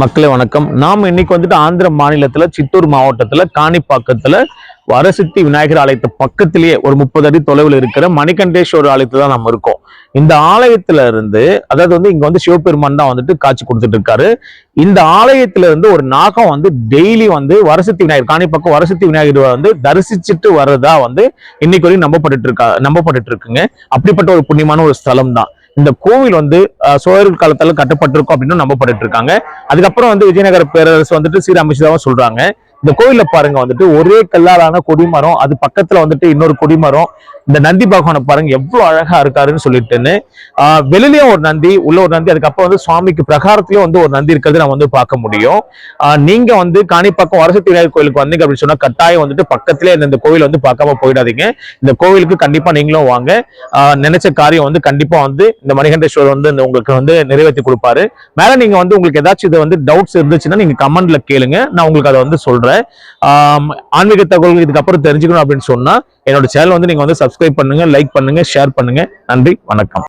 மக்களே வணக்கம். நாம் இன்னைக்கு வந்துட்டு ஆந்திர மாநிலத்துல சித்தூர் மாவட்டத்துல காணிப்பாக்கத்துல வரசித்தி விநாயகர் ஆலயத்து பக்கத்திலேயே ஒரு முப்பது அடி தொலைவில் இருக்கிற மணிகண்டேஸ்வரர் ஆலயத்துல தான் நம்ம இருக்கோம். இந்த ஆலயத்துல இருந்து அதாவது வந்து இங்க வந்து சிவபெருமான் தான் வந்துட்டு காட்சி கொடுத்துட்டு இருக்காரு. இந்த ஆலயத்துல இருந்து ஒரு நாகம் வந்து டெய்லி வந்து வரசித்தி விநாயகர் காணிப்பாக்கம் வரசித்தி விநாயகர் வந்து தரிசிச்சுட்டு வர்றதா வந்து இன்னைக்கு வரையும் நம்பப்பட்டு இருக்கா நம்பப்பட்டு இருக்குங்க. அப்படிப்பட்ட ஒரு புண்ணியமான ஒரு ஸ்தலம் தான் இந்த கோவில் வந்து சோழர்கள் காலத்தால் கட்டப்பட்டிருக்கும் அப்படின்னு நம்பப்பட்டு இருக்காங்க. அதுக்கப்புறம் வந்து விஜயநகர பேரரசு வந்துட்டு சீரமைச்சதாகவும் சொல்றாங்க. இந்த கோயில பாருங்க வந்துட்டு ஒரே கல்லாலான கொடிமரம் அது பக்கத்துல வந்துட்டு இன்னொரு கொடிமரம். இந்த நந்தி பகவானை பாருங்க எவ்வளவு அழகா இருக்காருன்னு சொல்லிட்டுன்னு. ஆஹ் வெளிலயும் ஒரு நந்தி உள்ள ஒரு நந்தி அதுக்கப்புறம் வந்து சுவாமிக்கு பிரகாரத்திலயும் வந்து ஒரு நந்தி இருக்கிறது நம்ம வந்து பார்க்க முடியும். ஆஹ் நீங்க வந்து காணிப்பாக்கம் வரசக்தி விநாயகர் கோயிலுக்கு வந்தீங்க அப்படின்னு சொன்னா கட்டாயம் வந்துட்டு பக்கத்திலே இந்த- கோயில் கோவில் வந்து பார்க்காம போயிடாதீங்க. இந்த கோவிலுக்கு கண்டிப்பா நீங்களும் வாங்க. நினைச்ச காரியம் வந்து கண்டிப்பா வந்து இந்த மணிகண்டேஸ்வரர் வந்து இந்த உங்களுக்கு வந்து நிறைவேற்றி கொடுப்பாரு. மேல நீங்க வந்து உங்களுக்கு ஏதாச்சும் இது வந்து டவுட்ஸ் இருந்துச்சுன்னா நீங்க கமெண்ட்ல கேளுங்க. நான் உங்களுக்கு அதை வந்து சொல்றேன். ஆம், ஆன்மீக தகவல்கள் இதுக்கப்புறம் தெரிஞ்சுக்கணும் அப்படின்னு சொன்னா என்னோட சேனல் வந்து நீங்க வந்து சப்ஸ்கிரைப் பண்ணுங்க லைக் பண்ணுங்க ஷேர் பண்ணுங்க. நன்றி வணக்கம்.